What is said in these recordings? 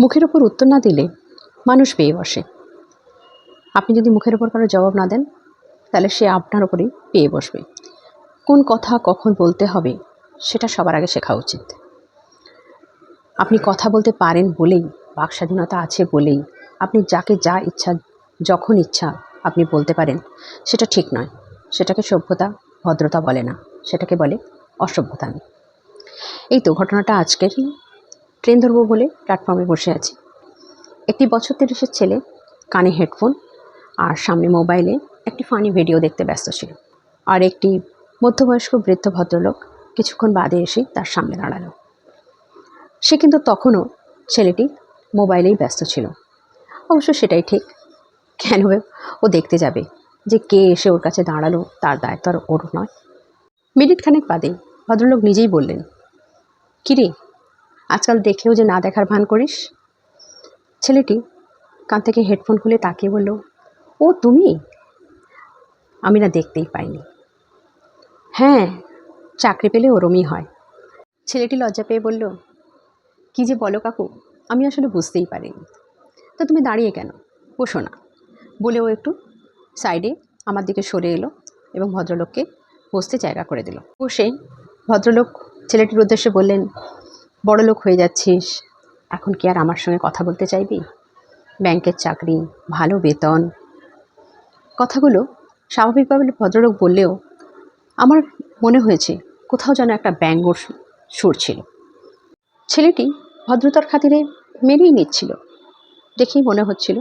মুখের ওপর উত্তর না দিলে মানুষ পেয়ে বসে। আপনি যদি মুখের ওপর কারও জবাব না দেন, তাহলে সে আপনার ওপরেই পেয়ে বসবে। কোন কথা কখন বলতে হবে, সেটা সবার আগে শেখা উচিত। আপনি কথা বলতে পারেন বলেই, বাক স্বাধীনতা আছে বলেই, আপনি যাকে যা ইচ্ছা, যখন ইচ্ছা আপনি বলতে পারেন। সেটা ঠিক নয়। সেটাকে সভ্যতা, ভদ্রতা বলে না। সেটাকে বলে অসভ্যতামি এই তো ঘটনাটা আজকেরই। ট্রেন ধরবো বলে প্ল্যাটফর্মে বসে আছি। একটি বছর তিরিশের ছেলে, কানে হেডফোন আর সামনে মোবাইলে একটি ফানি ভিডিও দেখতে ব্যস্ত ছিল। আর একটি মধ্যবয়স্ক বৃদ্ধ ভদ্রলোক কিছুক্ষণ বাদে এসে তার সামনে দাঁড়াল। সে কিন্তু তখনও ছেলেটি মোবাইলেই ব্যস্ত ছিল। অবশ্য সেটাই ঠিক। কেন ও দেখতে যাবে যে কে এসে ওর কাছে দাঁড়াল তার দায়িত্ব আর ওর নয়। মিনিট খানেক বাদে ভদ্রলোক নিজেই বললেন, কিরে আজকাল দেখেও যে না দেখার ভান করিস। ছেলেটি কান থেকে হেডফোন খুলে তাকিয়ে বলল, ও, তুমি? আমি না দেখতেই পাইনি। হ্যাঁ চাকরি পেলে ওরমই হয়। ছেলেটি লজ্জা পেয়ে বলল, কি যে বলো কাকু, আমি আসলে বুঝতেই পারিনি। তা তুমি দাঁড়িয়ে কেন? বসো না। বলে ও একটু সাইডে আমার দিকে সরে এলো এবং ভদ্রলোককে বসতে জায়গা করে দিল। বসে ভদ্রলোক ছেলেটির উদ্দেশ্যে বললেন বড় লোক হয়ে যাচ্ছিস। এখন কি আর আমার সঙ্গে কথা বলতে চাইবি? ব্যাংকের চাকরি, ভালো বেতন। কথাগুলো স্বাভাবিকভাবে ভদ্রলোক বললেও আমার মনে হয়েছে কোথাও যেন একটা ব্যঙ্গর সুর ছিল। ছেলেটি ভদ্রতার খাতিরে মেনেই নিচ্ছিল, দেখেই মনে হচ্ছিল।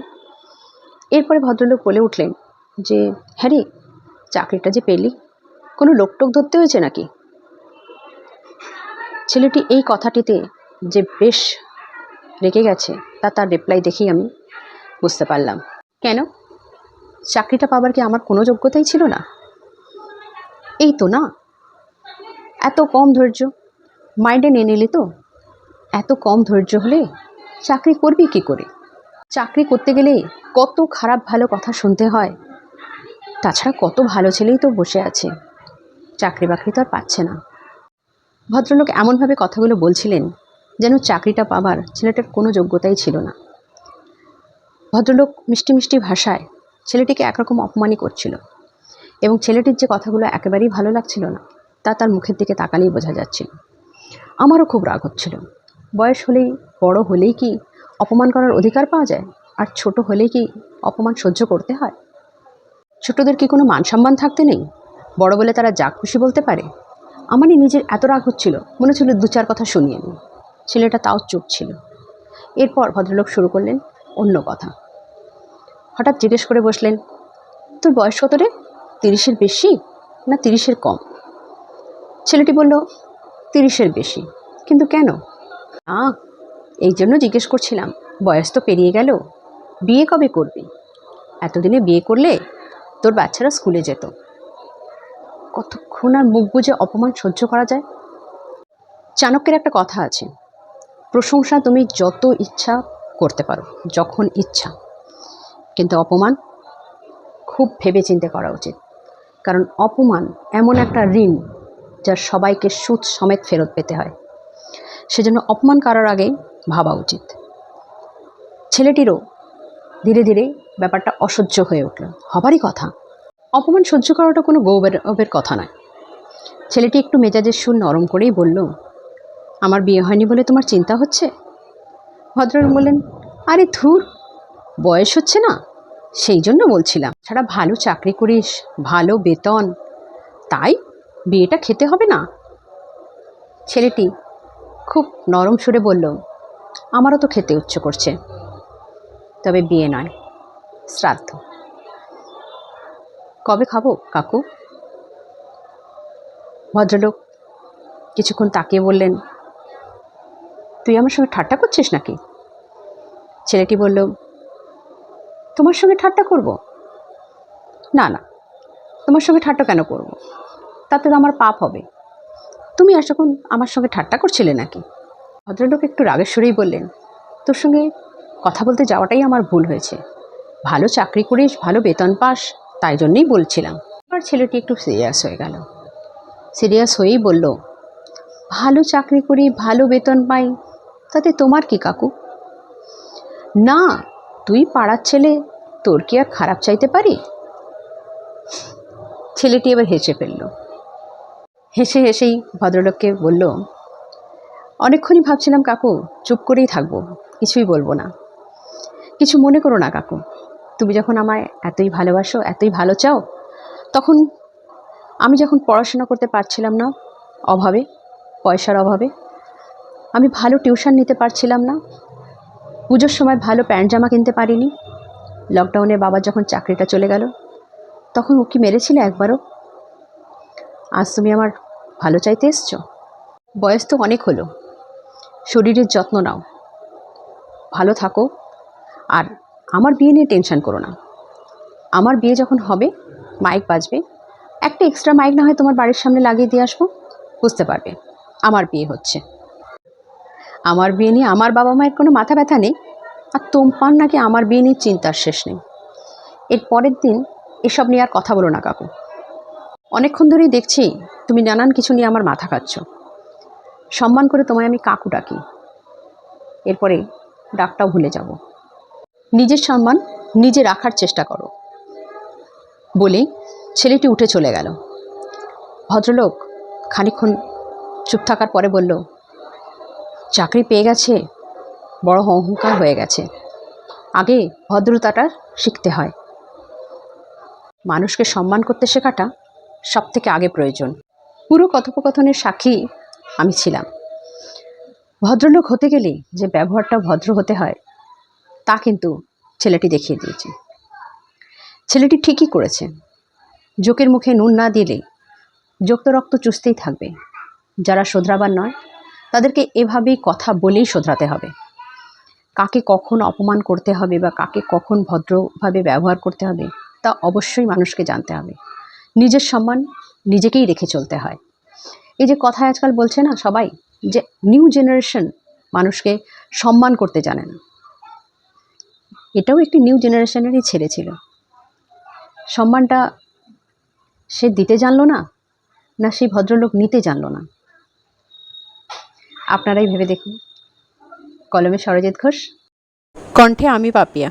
এরপরে ভদ্রলোক বলে উঠলেন যে হ্যাঁ রে, চাকরিটা যে পেলি, কোনো লোকটোক ধরতে হয়েছে নাকি? ছেলেটি এই কথাটিতে যে বেশ রেগে গেছে, তা তার রিপ্লাই দেখেই আমি বুঝতে পারলাম। কেন? চাকরিটা পাবার কি আমার কোনো যোগ্যতাই ছিল না? এই তো না। এত কম ধৈর্য। মাইন্ডে নিয়ে নিলি তো? এত কম ধৈর্য হলে চাকরি করবি কি করে? চাকরি করতে গেলে কত খারাপ ভালো কথা শুনতে হয়। তাছাড়া কত ভালো ছেলেই তো বসে আছে। চাকরি বাকরি তো আর পাচ্ছে না। ভদ্রলোক এমনভাবে কথাগুলো বলছিলেন যেন চাকরিটা পাবার ছেলেটার কোনো যোগ্যতাই ছিল না। ভদ্রলোক মিষ্টি মিষ্টি ভাষায় ছেলেটিকে একরকম অপমানই করছিল এবং ছেলেটির যে কথাগুলো একেবারেই ভালো লাগছিল না, তা তার মুখের দিকে তাকালেই বোঝা যাচ্ছিল। আমারও খুব রাগ হচ্ছিল। বয়স হলেই, বড় হলেই কি অপমান করার অধিকার পাওয়া যায়? আর ছোট হলেই কি অপমান সহ্য করতে হয়? ছোটদের কি কোনো মান সম্মান থাকতে নেই? বড় বলে তারা যা খুশি বলতে পারে আমারই নিজের এত রাগ হচ্ছিল, মনে ছিল দু চার কথা শুনিয়ে নিই। ছেলেটা তাও চুপ ছিল। এরপর ভদ্রলোক শুরু করলেন অন্য কথা। হঠাৎ জিজ্ঞেস করে বসলেন, তোর বয়স কত রে? তিরিশের বেশি না তিরিশের কম? ছেলেটি বলল, তিরিশের বেশি। কিন্তু কেন? আ এই জন্য জিজ্ঞেস করছিলাম, বয়স তো পেরিয়ে গেল, বিয়ে কবে করবি? এতদিনে বিয়ে করলে তোর বাচ্চারা স্কুলে যেত। কতক্ষণ আর মুখ বুঝে অপমান সহ্য করা যায়? চাণক্যের একটা কথা আছে। প্রশংসা তুমি যত ইচ্ছা করতে পারো, যখন ইচ্ছা। কিন্তু অপমান খুব ভেবেচিন্তে করা উচিত। কারণ অপমান এমন একটা ঋণ যা সবাইকে সুদ সমেত ফেরত পেতে হয়। সেজন্য অপমান করার আগে ভাবা উচিত। ছেলেটিরও ধীরে ধীরে ব্যাপারটা অসহ্য হয়ে উঠল। হবারই কথা। অপমান সহ্য করাটা কোনো গৌরবের কথা নয়। ছেলেটি একটু মেজাজের সুর নরম করেই বলল, আমার বিয়ে হয়নি বলে তোমার চিন্তা হচ্ছে? ভদ্রলোক বললেন, আরে ধুর, বয়স হচ্ছে না, সেই জন্য বলছিলাম ছাড়া ভালো চাকরি করিস, ভালো বেতন, তাই বিয়েটা খেতে হবে না? ছেলেটি খুব নরম সুরে বলল, আমারও তো খেতে উচ্চ করছে, তবে বিয়ে নয়, শ্রাদ্ধ। কবে খাব কাকু? ভদ্রলোক কিছুক্ষণ তাকিয়ে বললেন, তুই আমার সঙ্গে ঠাট্টা করছিস নাকি? ছেলেটি বলল, তোমার সঙ্গে ঠাট্টা করব? না না, তোমার সঙ্গে ঠাট্টা কেন করব? তাতে তো আমার পাপ হবে। তুমি আর যখন আমার সঙ্গে ঠাট্টা করছিলে নাকি? ভদ্রলোক একটু রাগের সুরেই বললেন, তোর সঙ্গে কথা বলতে যাওয়াটাই আমার ভুল হয়েছে। ভালো চাকরি করিস, ভালো বেতন পাস, তাই জন্যই বলছিলাম। আর ছেলেটি একটু সিরিয়াস হয়ে গেল। সিরিয়াস হয়েই বলল, ভালো চাকরি করি, ভালো বেতন পাই, তাতে তোমার কি কাকু? না, তুই পাড়ার ছেলে, তোর কি আর খারাপ চাইতে পারি? ছেলেটি এবার হেসে ফেলল। হেসে হেসেই ভদ্রলোককে বলল, অনেকক্ষণই ভাবছিলাম কাকু, চুপ করেই থাকব, কিছুই বলব না। কিছু মনে করো না কাকু, তুমি যখন আমায় এতই ভালোবাসো, এতই ভালো চাও, তখন আমি যখন পড়াশোনা করতে পারছিলাম না, অভাবে, পয়সার অভাবে, আমি ভালো টিউশন নিতে পারছিলাম না, পুজোর সময় ভালো প্যান্ট জামা কিনতে পারিনি, লকডাউনে বাবার যখন চাকরিটা চলে গেল, তখন ও কি মেরেছিলে একবারও? আজ তুমি আমার ভালো চাইতে এসছো? বয়স তো অনেক হলো, শরীরের যত্ন নাও, ভালো থাকো, আর আমার বিয়ে নিয়ে টেনশন করো না। আমার বিয়ে যখন হবে, মাইক বাজবে একটা এক্সট্রা মাইক না হয় তোমার বাড়ির সামনে লাগিয়ে দিয়ে আসব? বুঝতে পারবে। আমার বিয়ে হচ্ছে। আমার বিয়ে নিয়ে আমার বাবা মায়ের কোনো মাথা ব্যথা নেই। আর তোমপান নাকি আমার বিয়ে নিয়ে চিন্তার শেষ নেই। এর পরের দিন এসব নিয়ে আর কথা বলো না, কাকু। অনেকক্ষণ ধরেই দেখছি তুমি নানান কিছু নিয়ে আমার মাথা খাচ্ছ সম্মান করে তোমায় আমি কাকু ডাকি। এরপরে ডাকটাও ভুলে যাব। নিজের সম্মান নিজে রাখার চেষ্টা করো। বলেই ছেলেটি উঠে চলে গেল। ভদ্রলোক খানিকক্ষণ চুপ থাকার পরে বলল, চাকরি পেয়ে গেছে? বড় অহংকার হয়ে গেছে। আগে ভদ্রতাটা শিখতে হয়। মানুষকে সম্মান করতে শেখাটা সব থেকে আগে প্রয়োজন। পুরো কথোপকথনের সাক্ষী আমি ছিলাম। ভদ্রলোক হতে গেলে যে ব্যবহারটা ভদ্র হতে হয়, তা কিন্তু ছেলেটি দেখিয়ে দিয়েছে। ছেলেটি ঠিকই করেছে। জোকের মুখে নুন না দিলে যোক্ত রক্ত চুষতেই থাকবে। যারা শোধরাবার নয়, তাদেরকে এভাবেই কথা বলেই শোধরাতে হবে। কাকে কখন অপমান করতে হবে বা কাকে কখন ভদ্রভাবে ব্যবহার করতে হবে, তা অবশ্যই মানুষকে জানতে হবে। নিজের সম্মান নিজেকেই রেখে চলতে হয়। এই যে কথায় আজকাল বলছে না সবাই, যে নিউ জেনারেশন মানুষকে সম্মান করতে জানে না। এটাও একটি নিউ জেনারেশনেরই ছেলে ছিল। সম্মানটা সে দিতে জানলো না না সেই ভদ্রলোক নিতে জানলো না। আপনারাই ভেবে দেখুন। কলমে সরজিৎ ঘোষ। কণ্ঠে আমি পাপিয়া।